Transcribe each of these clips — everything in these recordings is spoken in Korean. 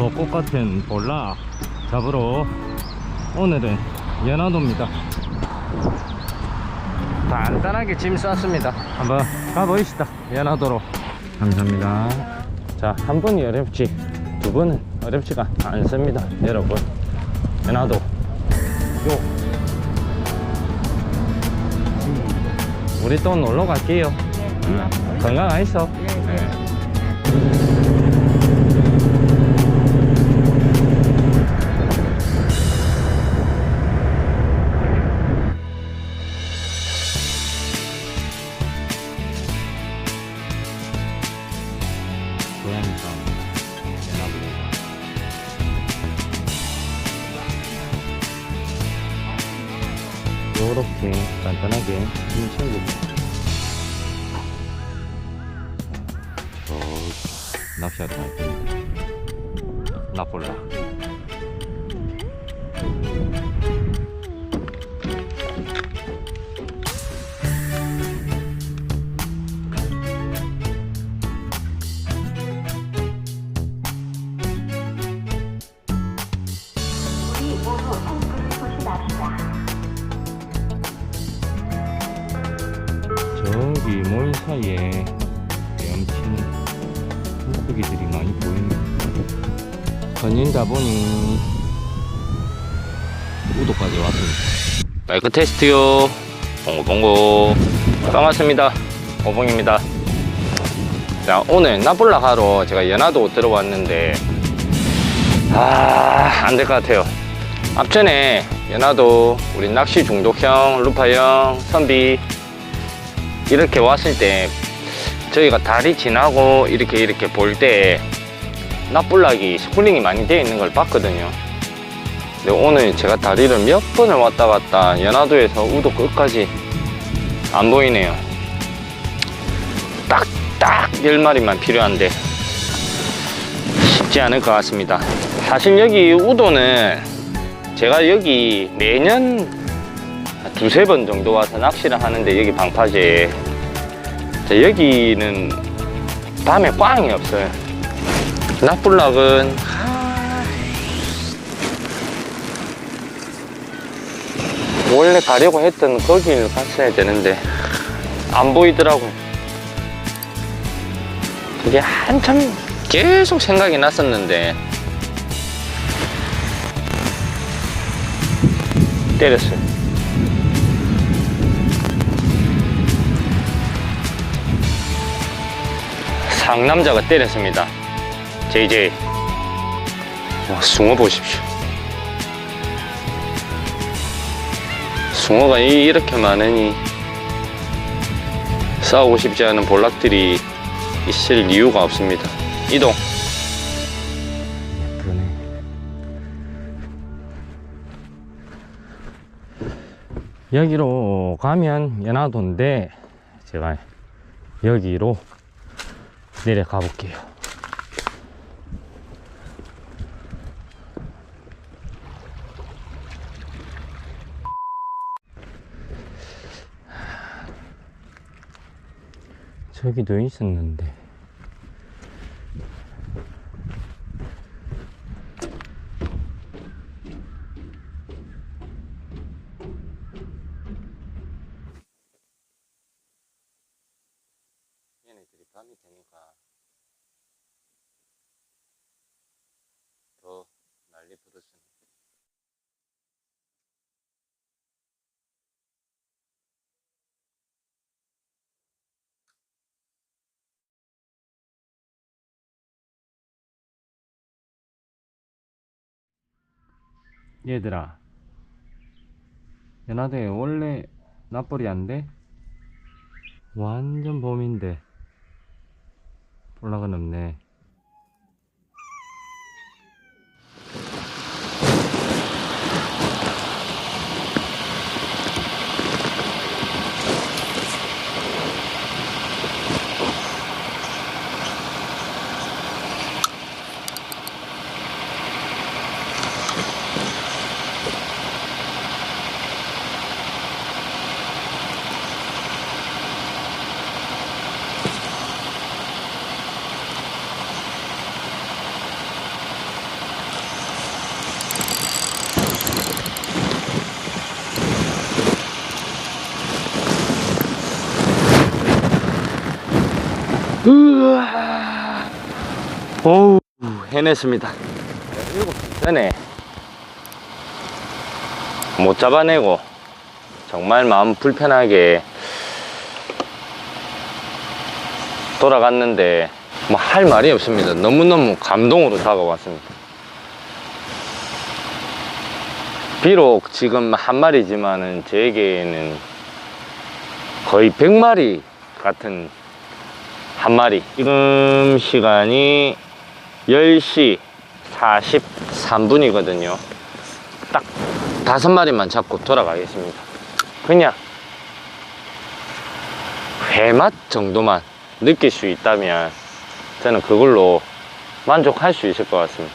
벚꽃 같은 볼락 잡으러 오늘은 연화도입니다. 간단하게 짐 쌌습니다. 한번 가보시다. 연화도로. 감사합니다. 자 한 분이 어렵지 두 분은 어렵지가 않습니다 여러분. 연화도. 요. 우리 또 놀러 갈게요. 응. 건강하이소. 네. 낚시하러 갈 겁니다 조심합시다. 저기 모인 사이에 물고기들이 많이 보입니다. 건인다 보니 우도까지 왔습니다. 마이크 테스트요. 봉고봉고. 반갑습니다. 오봉입니다. 자, 오늘 나폴라 가러 제가 연화도 들어왔는데, 아, 안 될 것 같아요. 앞전에 연화도 우리 낚시 중독형, 루파형, 선비, 이렇게 왔을 때 저희가 다리 지나고 이렇게 이렇게 볼 때 납불락이 스쿨링이 많이 되어 있는 걸 봤거든요. 근데 오늘 제가 다리를 몇 번을 왔다 갔다 연화도에서 우도 끝까지 안 보이네요. 딱딱 10마리만 필요한데 쉽지 않을 것 같습니다. 사실 여기 우도는 제가 여기 매년 두세 번 정도 와서 낚시를 하는데 여기 방파제에 자, 여기는 밤에 꽝이 없어요. 납불락은 원래 가려고 했던 거기를 갔어야 되는데 안 보이더라고요 그게 한참 계속 생각이 났었는데 때렸어요 상남자가 때렸습니다. JJ. 와, 숭어 보십시오. 숭어가 이- 이렇게 많으니 싸우고 싶지 않은 볼락들이 있을 이유가 없습니다. 이동. 여기로 가면 연화도인데 제가 여기로 내려가 볼게요. 저기도 있었는데. 밤이 되니까 더 난리 부르스네. 얘들아 연하대 원래 납벌이 안 돼? 완전 봄인데 볼락은 없네 오우, 해냈습니다. 일곱 시 전에 못 잡아내고 정말 마음 불편하게 돌아갔는데 뭐 할 말이 없습니다. 너무너무 감동으로 다가왔습니다. 비록 지금 한 마리지만은 저에게는 거의 100마리 같은 한 마리. 지금 시간이 10시 43분이거든요. 딱 다섯 마리만 잡고 돌아가겠습니다. 그냥 회맛 정도만 느낄 수 있다면 저는 그걸로 만족할 수 있을 것 같습니다.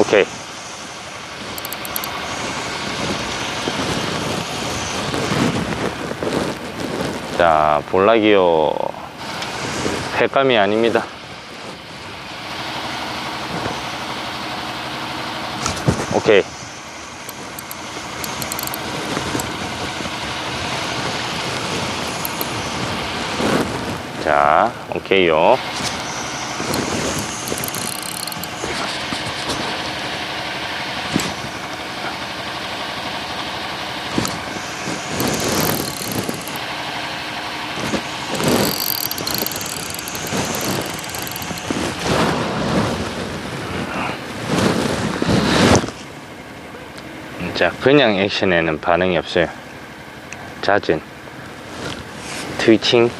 오케이. 자, 볼락이요. 횟감이 아닙니다. 오케이. 자, 오케이요. 자, 그냥 액션에는 반응이 없어요. 잦은 트위칭.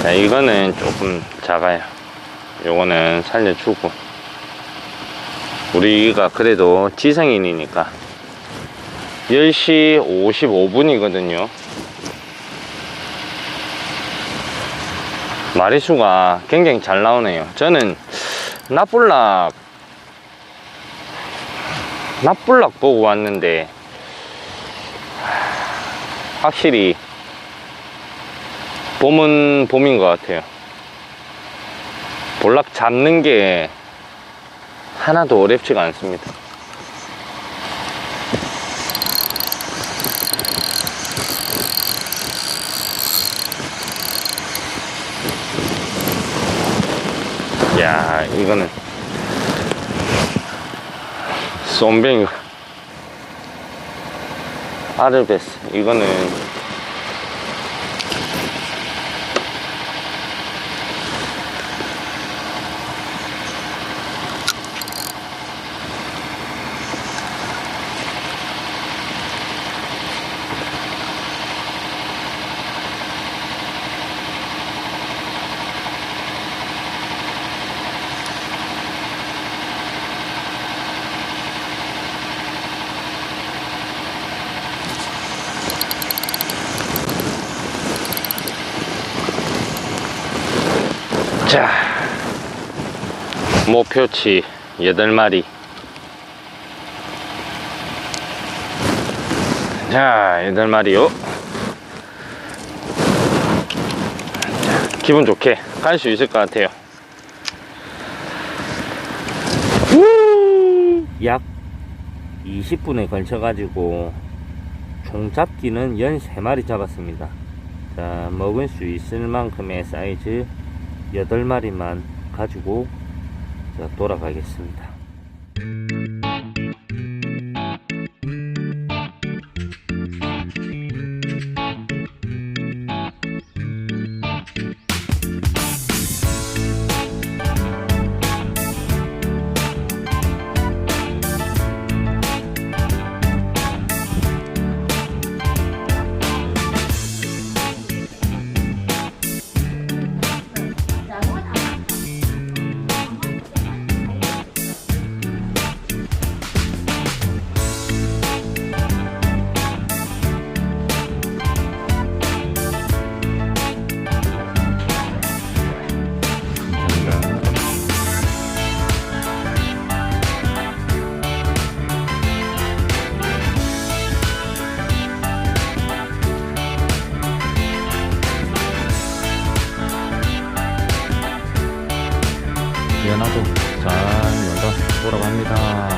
자, 이거는 조금 작아요. 요거는 살려주고. 우리가 그래도 지성인이니까 10시 55분이거든요. 마리수가 굉장히 잘 나오네요. 저는 나폴락 납불락 보고 왔는데 확실히 봄은 봄인 것 같아요. 볼락 잡는 게 하나도 어렵지가 않습니다. 야 이거는 쏨뱅이. 아르베스. 이거는 자 목표치 8마리. 자 8마리요. 자, 기분 좋게 갈 수 있을 것 같아요. 약 20분에 걸쳐 가지고 총 잡기는 13마리 잡았습니다. 자 먹을 수 있을 만큼의 사이즈 8마리만 가지고 자, 돌아가겠습니다. 돌아갑니다.